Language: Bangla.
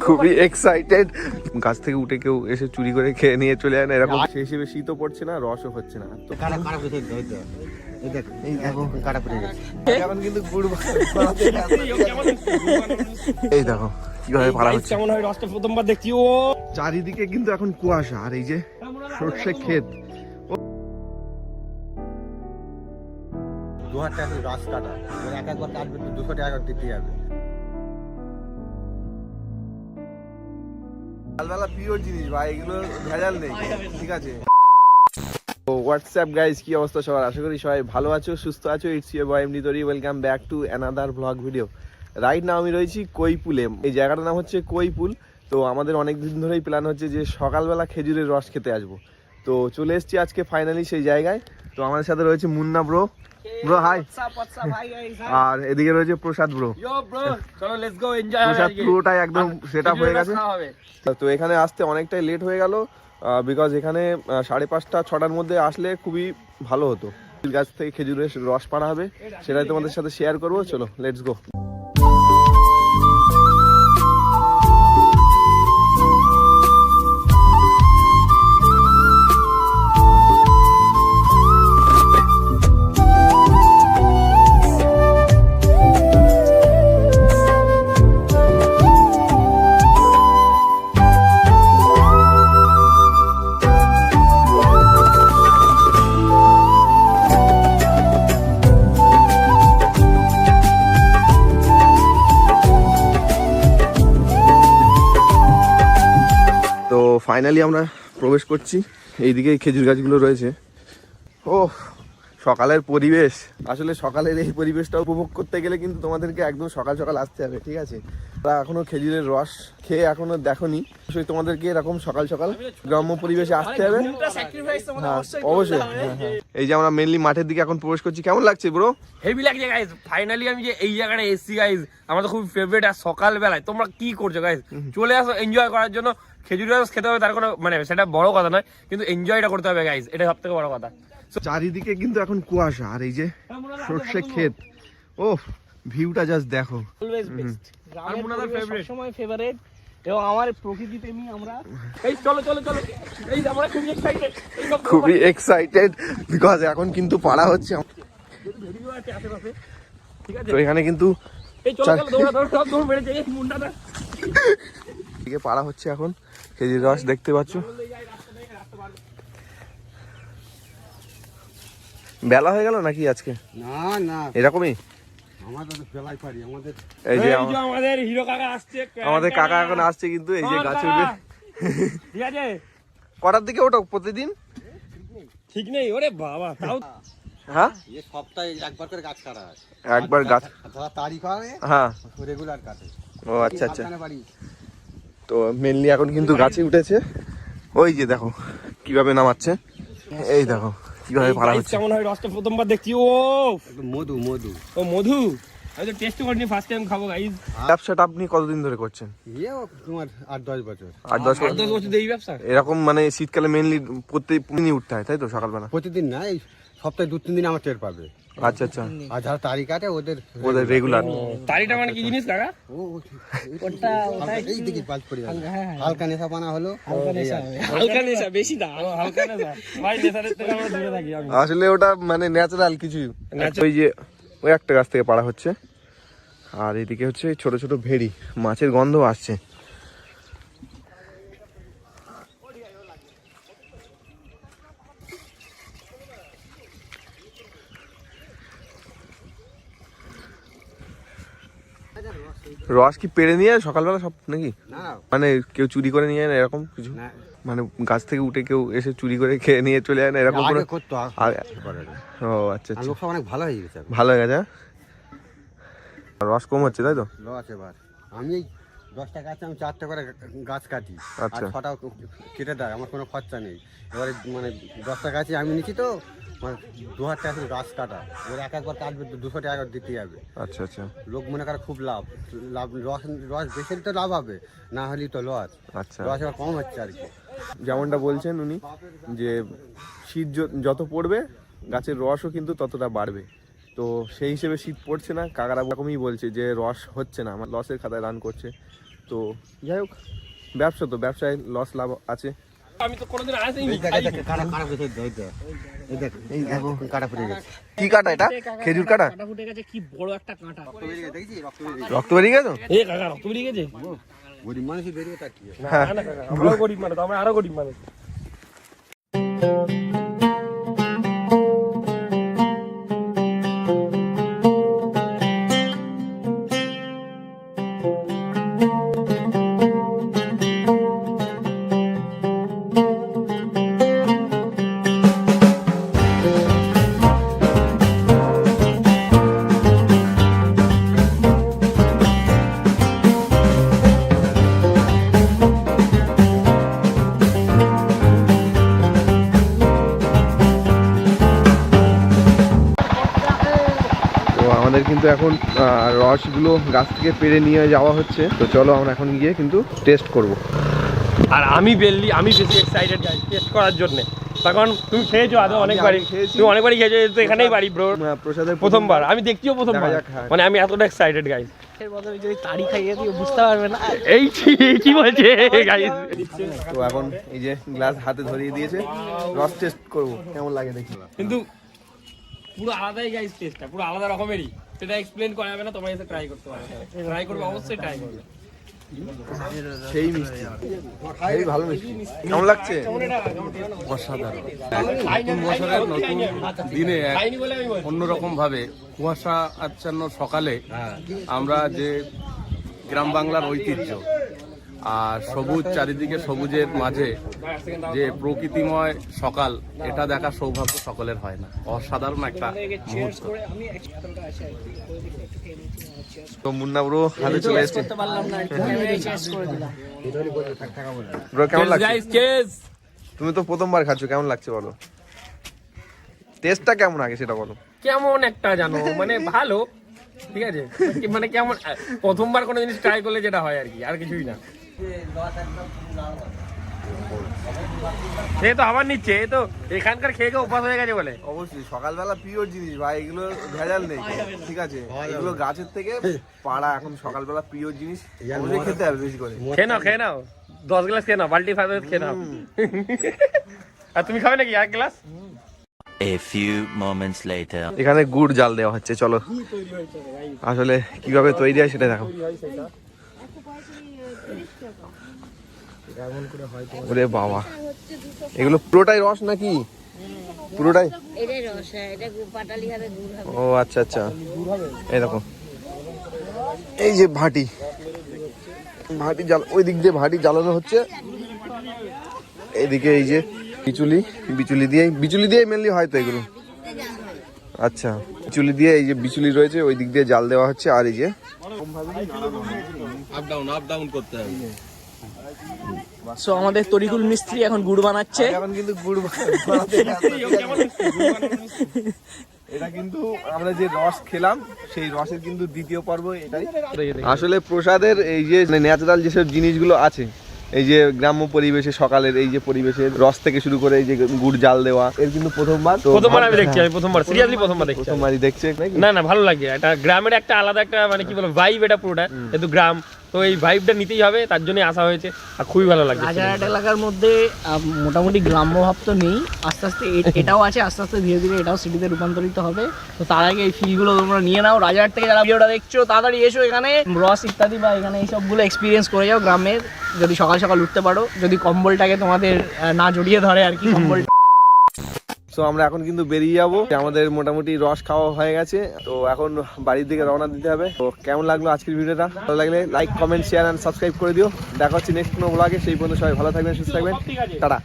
খুবই এক্সাইটেড গাছ থেকে উঠে কেউ এসে চুরি করে খেয়ে নিয়ে চলে যায় না এরকম সেই হিসেবে শীতও পড়ছে না রসও হচ্ছে না। তো। এই দেখো কীভাবে পারা হচ্ছে। কেমন হয়? রসটা প্রথমবার দেখছি ও। চারিদিকে কিন্তু এখন কুয়াশা আর এই যে সর্ষে ক্ষেত। দু হাজার টাকা গাছ কাটা এক একবার কাটবে দুশো টাকা দিতে হবে। সকালবেলা পিওর জিনিস ভাই এগুলো ভেজাল নেই ঠিক আছে? তো হোয়াটসঅ্যাপ গাইজ কি অবস্থা সবার? আশা করি সবাই ভালো আছো সুস্থ আছো। ইটস ইউ বয় এমনি তরি welcome back to another blog video right now আমি রয়েছি কৈপুলে এই জায়গাটার নাম হচ্ছে কৈপুল। তো আমাদের অনেক দিন ধরেই প্ল্যান হচ্ছে যে সকালবেলা খেজুরের রস খেতে আসব। তো চলে এসছি আজকে ফাইনালি সেই জায়গায়। তো আমাদের সাথে রয়েছে মুন্না ব্রো ব্রো হাই আর এদিকে রয়েছে প্রসাদ ব্রো চলো লেটস গো এনজয় প্রসাদ পুরোটাই একদম সেট আপ হয়ে গেছে। তো এখানে আসতে অনেকটাই লেট হয়ে গেল বিকজ এখানে সাড়ে পাঁচটা ছটার মধ্যে আসলে খুবই ভালো হতো। গাছ থেকে খেজুরের রস পাড়া হবে সেটাই তোমাদের সাথে শেয়ার করব। চলো লেটস গো ফাইনালি আমরা প্রবেশ করছি। এইদিকে এই খেজুর গাছগুলো রয়েছে। ও সকালের পরিবেশ। আসলে সকালের এই পরিবেশটা উপভোগ করতে গেলে কিন্তু তোমাদেরকে একদম সকাল সকাল আসতে হবে ঠিক আছে? তারা এখনও খেজুরের রস খেয়ে এখনও দেখোনি। অবশ্যই তোমাদেরকে এরকম সকাল সকাল গ্রাম্য পরিবেশে আসতে হবে। হ্যাঁ অবশ্যই। হ্যাঁ, হ্যাঁ। এই যে আমরা মেনলি মাঠের দিকে এখন প্রবেশ করছি। কেমন লাগছে ব্রো হেভি লাগছে গাইজ ফাইনালি আমি যে এই জায়গাটা এসছি গাইজ আমার তো খুব ফেভারিট আর সকাল বেলায় তোমরা কি করছ গাইজ চলে আসো এনজয় করার জন্য। খেজুর রস খেতে হবে তার কোনো মানে সেটা বড় কথা নয় কিন্তু এনজয়টা করতে হবে গাইজ এটা সব থেকে বড় কথা। চারিদিকে কিন্তু এখন কুয়াশা আর এই যে সর্ষে ক্ষেত ও ভিউটা জাস্ট দেখো। অলওয়েজ বেস্ট আর ফেভারিট সময় ফেভারিট এবং আমার প্রকৃতি প্রেমী আমরা। এই চলো চলো চলো। এই আমরা খুব এক্সাইটেড খুবই এক্সাইটেড বিকজ এখন কিন্তু পাড়া হচ্ছে। ভিডিও ঠিক আছে? তো এখানে কিন্তু এই চলো চলো দৌড়া দৌড়া দৌড় মেরে যাই মুন্ডাটা। পাড়া হচ্ছে এখন। খেজুর রস দেখতে পাচ্ছ? বেলা হয়ে গেল নাকি আজকে? না না। এরকমই? আমাদের তো ফেলাই পারি আমাদের এই যে এই আমা- যে আমাদের হিরো কাকা আসছে আমাদের কাকা এখন আসছে কিন্তু এই যে চল গাছে উঠে ঠিক আছে? কটার দিকে ওঠো প্রতিদিন? ঠিক নেই ওরে বাবা তাও হ্যাঁ? সপ্তাহে একবার করে গাছ কাটা হয়। একবার গাছ তারিখ হয় হ্যাঁ। রেগুলার কাটে। ও আচ্ছা আচ্ছা। তো মেনলি এখন কিন্তু গাছে উঠেছে। ওই যে দেখো কীভাবে নামাচ্ছে। এই দেখো কীভাবে পাড়া হচ্ছে। কেমন হয় রসটা প্রথমবার দেখছি। ও একটু মধু মধু। ও মধু? আমি তো টেস্ট করিনি ফার্স্ট টাইম খাব গাইজ ব্যবসাটা আপনি কতদিন ধরে করছেন? ইয়ে তোমার আট দশ বছর। আট দশ বছর। এই ব্যবসা? এরকম মানে শীতকালে মেনলি প্রত্যেক দিনই উঠতে হয় তাই তো সকালবেলা? প্রতিদিন না এই সপ্তাহে দু তিন দিন আমার টের পাবে। আচ্ছা আচ্ছা। আর যারা তারিখ কাটে ওদের ওদের রেগুলার তারিটা মানে কি জিনিস কাকা ওটা এই পাঁচ পড়ে হালকা নেশা পানা হলো হালকা নেশা বেশি না। হালকা নেশা। ভাই নেশাদের থেকে আমরা দূরে থাকি আমি। আসলে ওটা মানে ন্যাচারাল কিছু। ওই যে ওই একটা গাছ থেকে পাড়া হচ্ছে। আর এদিকে হচ্ছে ছোট ছোট ভেড়ি। মাছের গন্ধ আসছে। রস কি পেড়ে নিয়ে যায় সকালবেলা সব নাকি? মানে কেউ চুরি করে নিয়ে যায় না এরকম কিছু? মানে গাছ থেকে উঠে কেউ এসে চুরি করে খেয়ে নিয়ে চলে যায় না এরকম কোনো? করতো আর-। ও আচ্ছা আর আচ্ছা অনেক ভালো হয়ে গেছে ভালো হয়ে গেছে হ্যাঁ? রস কম হচ্ছে তাই তো? আছে এবার। আমি দশটা গাছে আমি চারটে করে গাছ কাটি। আর আচ্ছা। ছটা কেটে দেয় আমার কোনো খরচা নেই। এবারে মানে দশটা গাছে আমি নিচ্ছি তো মানে দু হাজার টাকা করে গাছ কাটা। এবার এক একবার কাটবে দুশো টাকা দিতে হবে। আচ্ছা আচ্ছা। লোক মনে করে খুব লাভ। লাভ রস রস বেশি তো লাভ হবে না হলেই তো লস। আচ্ছা। রস এবার কম হচ্ছে আর কি। যেমনটা বলছেন উনি যে শীত যত পড়বে গাছের রসও কিন্তু ততটা বাড়বে। তো সেই হিসেবে শীত পড়ছে না কাকারা এরকমই বলছে যে রস হচ্ছে না আমার লসের খাতায় রান করছে। তো যাই হোক ব্যবসা তো ব্যবসায় লস লাভ আছে। আমি তো কোনোদিন আসিনি। কাটা কাটা ফুটে এই এই দেখ এই দেখো কাটা ফুটে গেছে। কি কাটা এটা? খেজুর কাটা? কাঁটা ফুটে গেছে কি বড় একটা কাঁটা। রক্ত বেরিয়ে গেছে এ কাকা রক্ত বেরিয়ে গেছে? গরিব মানুষই বেরিয়ে তার না না কাকা আমরাও গরিব মানুষ আমরা আরও গরিব মানুষ। আমাদের কিন্তু এখন রসগুলো গাছ থেকে পেরে নিয়ে যাওয়া হচ্ছে। তো চলো আমরা এখন গিয়ে কিন্তু টেস্ট করব। আর আমি বেললি আমি বেশি এক্সাইটেড গাইস টেস্ট করার জন্য। তখন তুমি খেয়েছো আদৌ অনেকবারই। তুমি অনেকবারই খেয়েছো তো এখানেই বাড়ি ব্রো প্রসাদের প্রথমবার। আমি দেখছিও প্রথমবার। হ্যাঁ। মানে আমি এতটা এক্সাইটেড গাইস এর বদলে যদি তাড়ি খাইয়ে দিও বুঝতে পারবে না। এই কি- কি বলছে গাইস তো এখন এই যে গ্লাস হাতে ধরিয়ে দিয়েছে। রস টেস্ট করব কেমন লাগে দেখি। কিন্তু পুরো আলাদাই গাইস টেস্টটা পুরো আলাদা রকমেরই। সেটা এক্সপ্লেন করা যাবে না তোমরা এসে ট্রাই করতে পারবে ট্রাই করবে অবশ্যই ট্রাই করবে। সেই মিষ্টি। সেই ভালো মিষ্টি। কেমন লাগছে? অসাধারণ। নতুন বছরের নতুন দিনে অন্যরকম ভাবে কুয়াশা আচ্ছন্ন সকালে আমরা যে গ্রাম বাংলার ঐতিহ্য আর সবুজ চারিদিকে সবুজের মাঝে যে প্রকৃতিময় সকাল এটা দেখা সৌভাগ্য সকলের হয় না। অসাধারণ একটা মুহূর্ত। তো মুন্না ব্রো হাতে চলে এসছে। করতে পারলাম না চেস করে দিলাম ব্রো কেমন লাগছে তুমি তো প্রথমবার খাচ্ছ কেমন লাগছে বলো? টেস্টটা কেমন আগে সেটা বলো। কেমন একটা জানো মানে ভালো ঠিক আছে? মানে কেমন প্রথমবার কোনো জিনিস ট্রাই করলে যেটা হয় আর কি আর কিছুই না। সে তো আবার নিচ্ছে এ তো এখানকার খেয়ে খেয়ে অভ্যাস হয়ে গেছে বলে। অবশ্যই সকালবেলা পিওর জিনিস ভাই এগুলো ভেজাল নেই। ঠিক আছে এগুলো গাছের থেকে পাড়া এখন সকালবেলা পিওর জিনিস খেতে হবে বেশি করে। খেয়ে নাও খেয়ে নাও। দশ গ্লাস খেয়ে নাও বাল্টি ফাইভ খেয়ে নাও। আর তুমি খাবে নাকি এক glass A few moments later. এখানে গুড় জাল দেওয়া হচ্ছে চলো। আসলে কীভাবে তৈরি হয় সেটা দেখো ওরে বাবা। এগুলো পুরোটাই রস নাকি? পুরোটাই? হ্যাঁ ও আচ্ছা আচ্ছা। এই দেখো। এই যে ভাটি। ভাটি জাল ওই দিক দিয়ে ভাটি জ্বালানো হচ্ছে। এইদিকে এই যে বিচুলি বিচুলি দিয়ে বিচুলি দিয়ে মেনলি হয়তো এগুলো। আচ্ছা বিচুলি দিয়ে এই যে বিচুলি রয়েছে ওই দিক দিয়ে জাল দেওয়া হচ্ছে আর এই যে আপ ডাউন আপ ডাউন করতে হবে। সো আমাদের তরিকুল মিস্ত্রি এখন গুড় বানাচ্ছে। এখন কিন্তু গুড় এটা কিন্তু আমরা যে রস খেলাম সেই রসের কিন্তু দ্বিতীয় পর্ব এটাই। আসলে প্রসাদের এই যে ন্যাচারাল যেসব জিনিসগুলো আছে এই যে গ্রাম্য পরিবেশে সকালের এই যে পরিবেশে রস থেকে শুরু করে এই যে গুড় জাল দেওয়া এর কিন্তু প্রথমবার। প্রথমবার আমি দেখছি আমি প্রথমবার সিরিয়াসলি প্রথমবার দেখছি। প্রথমবারই দেখছে না না ভালো লাগে। এটা গ্রামের একটা আলাদা একটা মানে কি বলব ভাইব এটা পুরোটা। এত গ্রাম তো এই ভাইবটা নিতেই হবে তার জন্যই আসা হয়েছে আর খুবই ভালো লাগছে রাজারহাট এলাকার মধ্যে মোটামুটি গ্রাম্য ভাব তো নেই আস্তে আস্তে এটাও আছে আস্তে আস্তে ধীরে ধীরে এটাও সিটিতে রূপান্তরিত হবে। তো তার আগে এই ফিলগুলো তোমরা নিয়ে নাও রাজারহাট থেকে যারা ভিডিওটা দেখছ তাড়াতাড়ি এসো এখানে। রস ইত্যাদি বা এখানে এইসবগুলো এক্সপিরিয়েন্স করে যাও গ্রামের যদি সকাল সকাল উঠতে পারো যদি কম্বলটাকে তোমাদের না জড়িয়ে ধরে আর কি কম্বল তো আমরা এখন কিন্তু বেরিয়ে যাব। আমাদের মোটামুটি রস খাওয়া হয়ে গেছে। তো এখন বাড়ির দিকে রওনা দিতে হবে। তো কেমন লাগল আজকের ভিডিওটা? ভালো লাগলে like comment share and subscribe করে দিও। দেখা হচ্ছে নেক্সট কোনো ব্লগে সেই পর্যন্ত সবাই ভালো থাকবেন সুস্থ থাকবেন। টাটা।